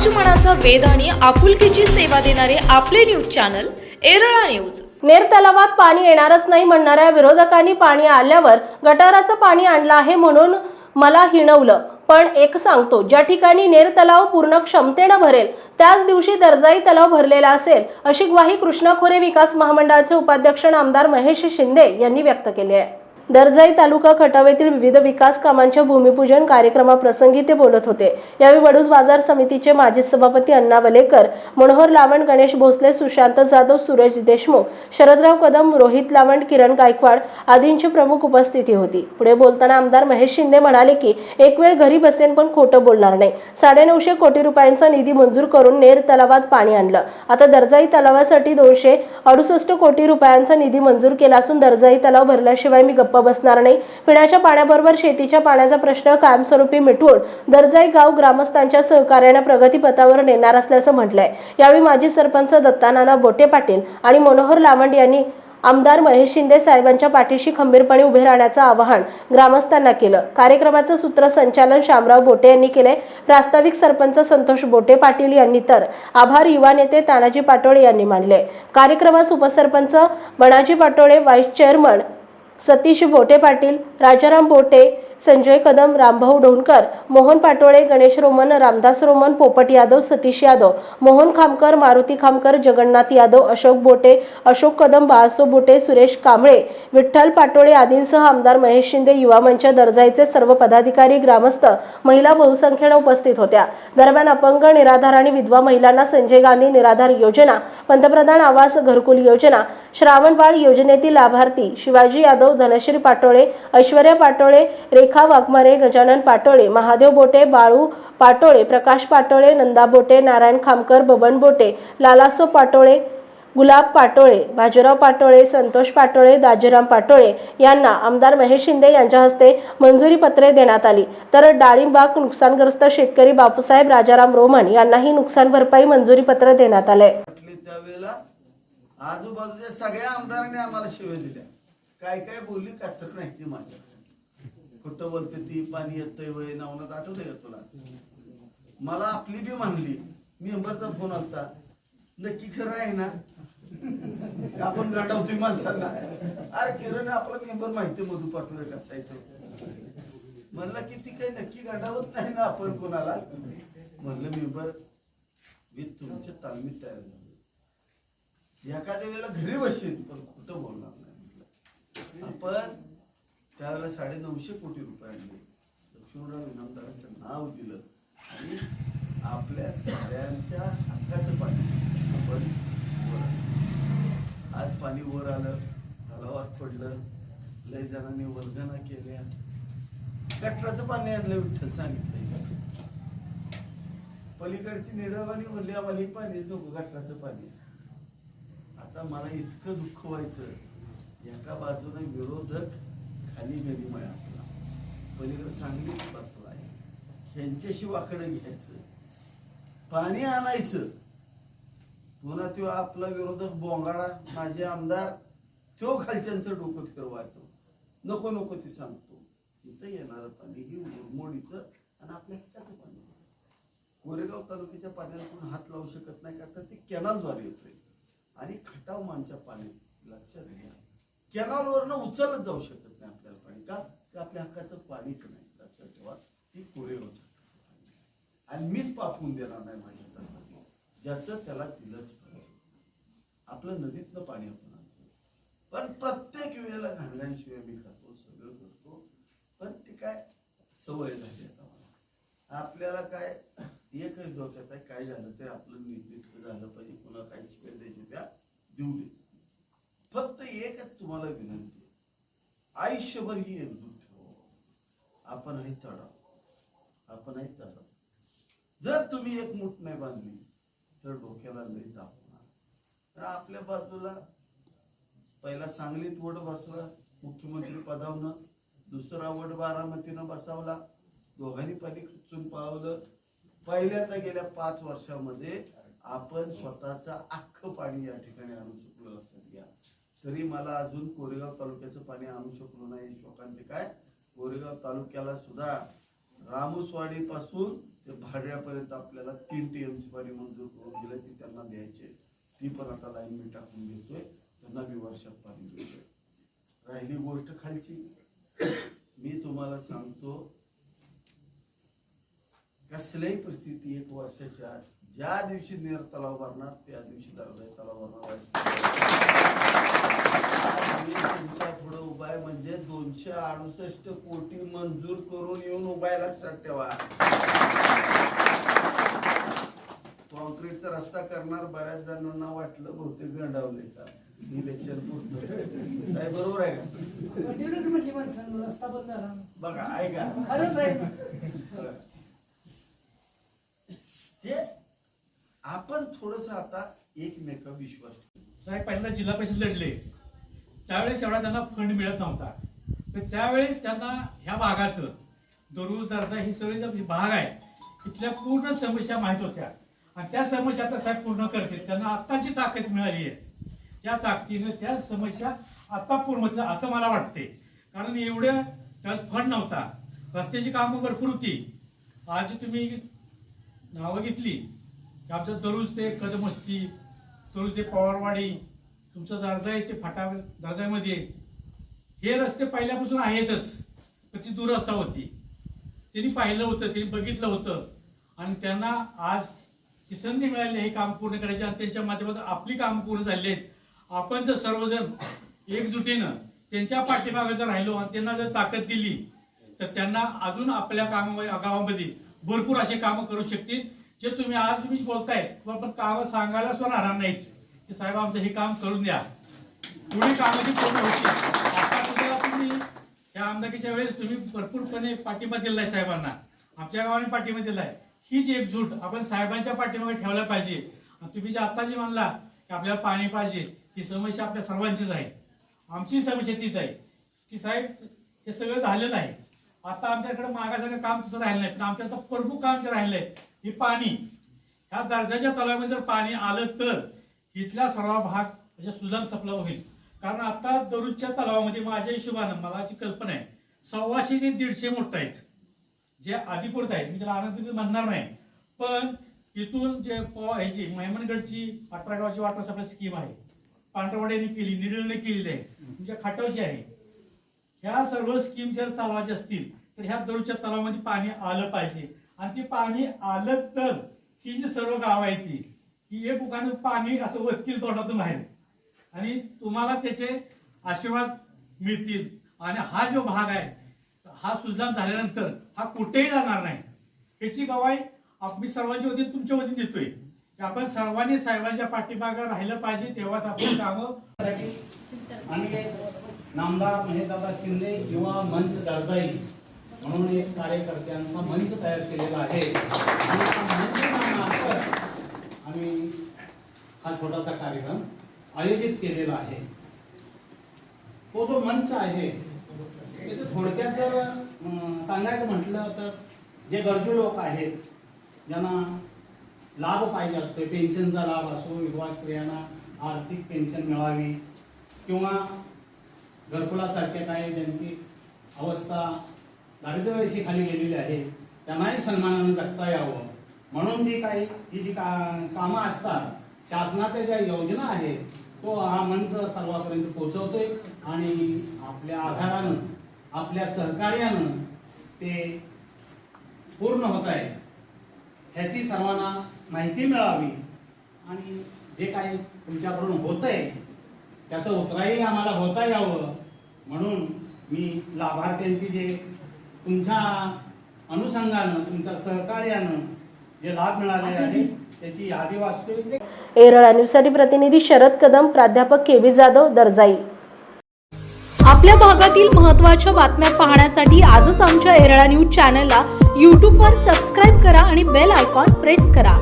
समाजमनाचा वेध आणि आपुलकीची सेवा देणारे आपले news channel Erala news. Ner तलावात पाणी येणारच नाही म्हणणाऱ्या विरोधकांनी पाणी आल्यावर गटाराचं पाणी आणलं आहे म्हणून मला हिणवलं. पण एक सांगतो ज्या ठिकाणी नेर तलाव पूर्ण क्षमतेनं भरेल त्याच दिवशी दर्जाई तलाव भरलेला असेल अशी ग्वाही कृष्णा खोरे विकास महामंडळाचे उपाध्यक्ष आमदार महेश शिंदे यांनी व्यक्त केली आहे. दरजाई तालुका खटाव येथील विविध विकास कामांच्या भूमिपूजन कार्यक्रमाप्रसंगी ते बोलत होते. यावेळी वडूज बाजार समितीचे माजी सभापती अण्णा वलेकर मनोहर लावण गणेश भोसले सुशांत जाधव सूरज देशमुख शरदराव कदम रोहित लावण किरण गायकवाड आदींची प्रमुख उपस्थिती होती. पुढे बोलताना आमदार महेश शिंदे म्हणाले की एक वेळ घरी बसेन पण खोटं बोलणार नाही. साडेनऊशे कोटी रुपयांचा निधी मंजूर करून नेर तलावात पाणी आणलं. आता दर्जाई तलावासाठी दोनशे अडुसष्ट कोटी रुपयांचा निधी मंजूर केला असून दर्जाई तलाव भरल्याशिवाय मी गप्प बसणार नाही. पिण्याच्या पाण्याबरोबर शेतीच्या पाण्याचा प्रश्न कायमस्वरूपी मिटवून दर्जाई गाव ग्रामस्थांच्या सहकार्याने प्रगतीपथावर नेणार असल्याचं म्हटलंय. यावेळी माजी सरपंच दत्तानाना बोटे पाटील आणि मनोहर लावंड यांनी आमदार महेश शिंदे साहेबांच्या पाठीशी खंबीरपणे उभे राहण्याचं आवाहन ग्रामस्थांना केलं. कार्यक्रमाचं सूत्रसंचालन शामराव बोटे यांनी केले. प्रास्ताविक सरपंच संतोष बोटे पाटील यांनी तर आभार युवा नेते तानाजी पाटोळे यांनी मानले. कार्यक्रमास उपसरपंच बणाजी पाटोळे व्हाईस चेअरमन सतीश बोटे पाटील राजाराम बोटे संजय कदम रामभाऊ डोणकर मोहन पाटोळे गणेश रोमन रामदास रोमन पोपट यादव सतीश यादव मोहन खामकर मारुती खामकर जगन्नाथ यादव अशोक बोटे अशोक कदम बाळासो बोटे सुरेश कांबळे विठ्ठल पाटोळे आदींसह आमदार महेश शिंदे युवा मंच दर्जाईचे सर्व पदाधिकारी ग्रामस्थ महिला बहुसंख्येनं उपस्थित होत्या. दरम्यान अपंग निराधार आणि विधवा महिलांना संजय गांधी निराधार योजना पंतप्रधान आवास घरकुल योजना श्रावणबाळ योजनेतील लाभार्थी शिवाजी यादव धनश्री पाटोळे ऐश्वर्या पाटोळे रेखा वाघमारे गजानन पाटोळे महादेव बोटे बाळू पाटोळे प्रकाश पाटोळे नंदा बोटे नारायण खामकर बबन बोटे लालासो पाटोळे गुलाब पाटोळे बाजीराव पाटोळे संतोष पाटोळे दाजीराम पाटोळे यांना आमदार महेश शिंदे यांच्या हस्ते मंजुरी पत्रे देण्यात आली. तर डाळिंबाग नुकसानग्रस्त शेतकरी बापूसाहेब राजाराम रोमन यांनाही नुकसान भरपाई मंजुरी पत्र देण्यात आले आजूबाजूच्या सगळ्या आमदारांनी आम्हाला शिव्या दिल्या. काय काय बोलली काय नाही. ती माझ्या कुठं बोलते ती पाणी येतंय वय नावनात आठवलंय का तुला? मला आपली बी म्हणली मेंबरचा फोन आलता. नक्की खरं आहे ना? आपण रडवतोय माणसांना. अरे किरण आपला मेंबर माहिती मधू पाठवलं कसा आहे तो. म्हणलं की ती काही नक्की गाठावत नाही ना आपण कोणाला? म्हणलं मेंबर मी तुमच्या तालमीत तयार झालो. एखाद्या वेळेला घरी बसेल पण कुठं बोलणार नाही. आपण त्यावेळेला साडे नऊशे कोटी रुपये आणले. लक्ष्मणराव इनामदारांचं नाव दिलं. आणि आपल्या सगळ्यांच्या हक्काचं पाणी आपण वर आज पाणी वर आलं तलावात पडलं लय जणांनी वर्गना केल्या. गटराचं पाणी आणलं विठ्ठल सांगितलं पलीकडची निडवानी म्हणली आम्हाला हे पाणी नको गटराचं पाणी. आता मला इतकं दुःख व्हायचं. एका बाजूने विरोधक खाली गडी आपला पलीकडे सांगलीत बसलाय ह्यांच्याशी वाकडं घ्यायचं. पाणी आणायचं. पुन्हा तो आपला विरोधक बोंगाडा माझे आमदार तो खालच्यांचं डोकं फिरवायतो नको नको ती सांगतो. तिथं येणारं पाणी ही मोडीचं आणि आपल्या हिताचं पाणी. कोरेगाव तालुक्याच्या पाण्याला कोण हात लावू शकत नाही का? तर ते कॅनलद्वारे येतोय. आणि खटाव मानच्या पाणी लक्षात घ्या. कॅनलवरनं उचलत जाऊ शकत नाही आपल्याला पाणी का ते आपल्या हक्काचं पाणीच नाही. लक्षात ठेवा ती कोरेगावचं आणि मीच पाठवून देणार नाही माझ्या तर्फे ज्याचं त्याला दिलंच पाहिजे. आपलं नदीतलं पाणी आपण आणतो. पण प्रत्येक वेळेला घाणग्यांशिवाय मी खातो सगळं करतो. पण ते काय सवय झाली आता मला. आपल्याला काय एकच डोक्यात आहे काय झालं ते आपलं नीट झालं पाहिजे. पुन्हा काही शिवाय द्यायचे त्या देऊ दे. फक्त एकच तुम्हाला विनंती आयुष्यभर ही एकजूट आपणही चढाव हे चढा. चढा जर तुम्ही एक मूठ नाही बांधली तर डोक्याला लई दाखवणार तर आपल्या बाजूला पहिला सांगलीत वड बसला मुख्यमंत्री पदावनं दुसरा वड बारामतीनं बसावला दोघांनी पलीकडून पावलं. पहिल्यांदा गेल्या पाच वर्षामध्ये आपण स्वतःचं अख्खं पाणी या ठिकाणी आणू शकलो लक्षात घ्या. तरी मला अजून कोरेगाव तालुक्याचं पाणी आणू शकलो नाही शोकांचे काय? गोरेगाव तालुक्याला सुद्धा रामोसवाडीपासून ते भाड्यापर्यंत आपल्याला तीन टी एम सी पाणी मंजूर करून दिलं ती त्यांना द्यायचे. ती पण आता लाईन मी टाकून देतोय. त्यांना मी वर्षात पाणी देतोय. राहिली गोष्ट खालची. मी तुम्हाला सांगतो कसल्याही परिस्थिती एक वर्षाच्या ज्या दिवशी नेर तलाव भरणार त्या दिवशी दरवाजा तलाव भरणार मी तुमचा पुढे उपाय म्हणजे दोनशे अडुसष्ट कोटी मंजूर करून येऊन उपाय लक्षात ठेवा. कॉन्क्रीटचा रस्ता करणार बऱ्याच जणांना वाटलं बहुतेक गंडावले का? इलेक्शन पुरतं. काय बरोबर आहे का? तेवढंच म्हटली माणसानं रस्ता बंद झाला. बघा ऐका. खरंच आहे. हे आपण थोडस आता एकमेका विश्वास ठेवू. साहेब पहिल्यांदा जिल्हा परिषद लढले. त्यावेळेस एवढा त्यांना फंड मिळत नव्हता. तर त्यावेळेस त्यांना ह्या भागाचं दररोज दर्जा ही सगळी जर भाग आहे तिथल्या पूर्ण समस्या माहीत होत्या. आणि त्या समस्या आता साहेब पूर्ण करतील. त्यांना आत्ताची ताकद मिळाली आहे. त्या ताकदीनं त्या समस्या आत्ता पूर्ण होतील असं मला वाटते कारण एवढं त्यावेळेस फंड नव्हता. रस्त्याची कामं भरपूर होती. आज तुम्ही नावं घेतली. की आमचं दररोज ते कदमस्ती दररोज ते पवारवाडी तुमचं दर्जा आहे ते फाटा दर्जामध्ये हे रस्ते पहिल्यापासून आहेतच पण ती दुरस्था होती. त्यांनी पाहिलं होतं त्यांनी बघितलं होतं. आणि त्यांना आज ही संधी मिळाली हे काम पूर्ण करायची आणि त्यांच्या माध्यमातून आपली कामं पूर्ण झाली आहेत. आपण जर सर्वजण एकजुटीनं त्यांच्या पाठीमागे जर राहिलो आणि त्यांना जर ताकद दिली तर त्यांना अजून आपल्या कामामध्ये गावामध्ये भरपूर असे कामं करू शकतील जे तुम्ही आज तुम्ही बोलताय किंवा पण कामं सांगायला सुद्धा राहणार नाहीत. की साहेब आमचं हे काम करून द्या. पुढे कामं पूर्ण होती आता सुद्धा तुम्ही या आमदारकीच्या वेळेस तुम्ही भरपूरपणे पाठिंबा दिलाय साहेबांना. आमच्या गावाने पाठिंबा दिलाय. हीच एकजूट आपण साहेबांच्या पाठीमागे ठेवला पाहिजे. आणि तुम्ही जे आता जे म्हणला की आपल्याला पाणी पाहिजे ती समस्या आपल्या सर्वांचीच आहे. आमची समस्या तीच आहे. की साहेब हे सगळं झालेलं आहे आता आमच्याकडे मागासारखं काम तसं राहिलं नाही. पण आमच्या आता प्रमुख काम जे आहे हे पाणी. ह्या दर्जाच्या तलावामध्ये जर पाणी आलं तर इथला सर्व भाग म्हणजे सुजन सप्लाय होईल. कारण आता दररोजच्या तलावामध्ये माझ्या हिशोबानं मला जी कल्पना आहे. सव्वाशे ते दीडशे मोठं आहेत. जे अधिकृत आहेत. मी त्याला आनंद म्हणणार नाही. पण इथून जे ह्याची मेहमनगडची अठरा गावाची वाटर सप्लाय स्कीम आहे. पांढरवाड्याने केली निरळने केलेली आहे. तुमच्या खाटावची आहे. ह्या सर्व स्कीम जर चालवायच्या असतील तर ह्या दररोजच्या तलावामध्ये पाणी आलं पाहिजे. आणि ते पाणी आलं तर ही जी सर्व गाव आहे ती ही एक उगानं पाणी असं वरतील तोंडातून बाहेर. आणि तुम्हाला त्याचे आशीर्वाद मिळतील. आणि हा जो भाग आहे हा सुजलाम झाल्यानंतर हा कुठेही जाणार नाही. त्याची गवाई आप- मी सर्वांच्या वतीने तुमच्या वतीने देतोय. की आपण सर्वांनी साहेबांच्या पाठीमागे राहिलं पाहिजे तेव्हाच आपण कामं साठी आम्ही एक नामदार महेशदादा शिंदे युवा मंच गरजाई म्हणून एक कार्यकर्त्यांचा मंच तयार केलेला आहे. आणि आम्ही हा छोटासा कार्यक्रम आयोजित केलेला आहे. तो जो मंच आहे त्याचं थोडक्यात जर सांगायचं म्हटलं तर जे गरजू लोक आहेत ज्यांना लाभ पाहिजे असतो पेन्शनचा लाभ असो विधवा स्त्रियांना आर्थिक पेन्शन मिळावी किंवा घरकुलासारख्या काही ज्यांची अवस्था दारिद्र्यरेषे खाली गेलेली आहे त्यांनाही सन्मानानं जगता यावं. म्हणून जी काही ही जी का कामं असतात शासनाच्या ज्या योजना आहेत तो हा मंच सर्वांपर्यंत पोहोचवतोय आणि आपल्या आधारानं आपल्या सहकार्यानं ते पूर्ण होत आहे. ह्याची सर्वांना माहिती मिळावी आणि जे काही तुमच्याकडून होतंय त्याचं उतराई आम्हाला होता यावं. म्हणून मी लाभार्थ्यांची जे तुमच्या अनुषंगानं तुमच्या सहकार्यानं जे लाभ मिळाले आहेत त्याची यादी वाचतोय. एरळा न्यूजसाठी प्रतिनिधी शरद कदम प्राध्यापक के बी जाधव दर्जाई. आपल्या भागातील महत्त्वाच्या बातम्या पाहण्यासाठी आजच आमच्या एरळा न्यूज चॅनलला यूट्यूबवर सबस्क्राईब करा आणि बेल आयकॉन प्रेस करा.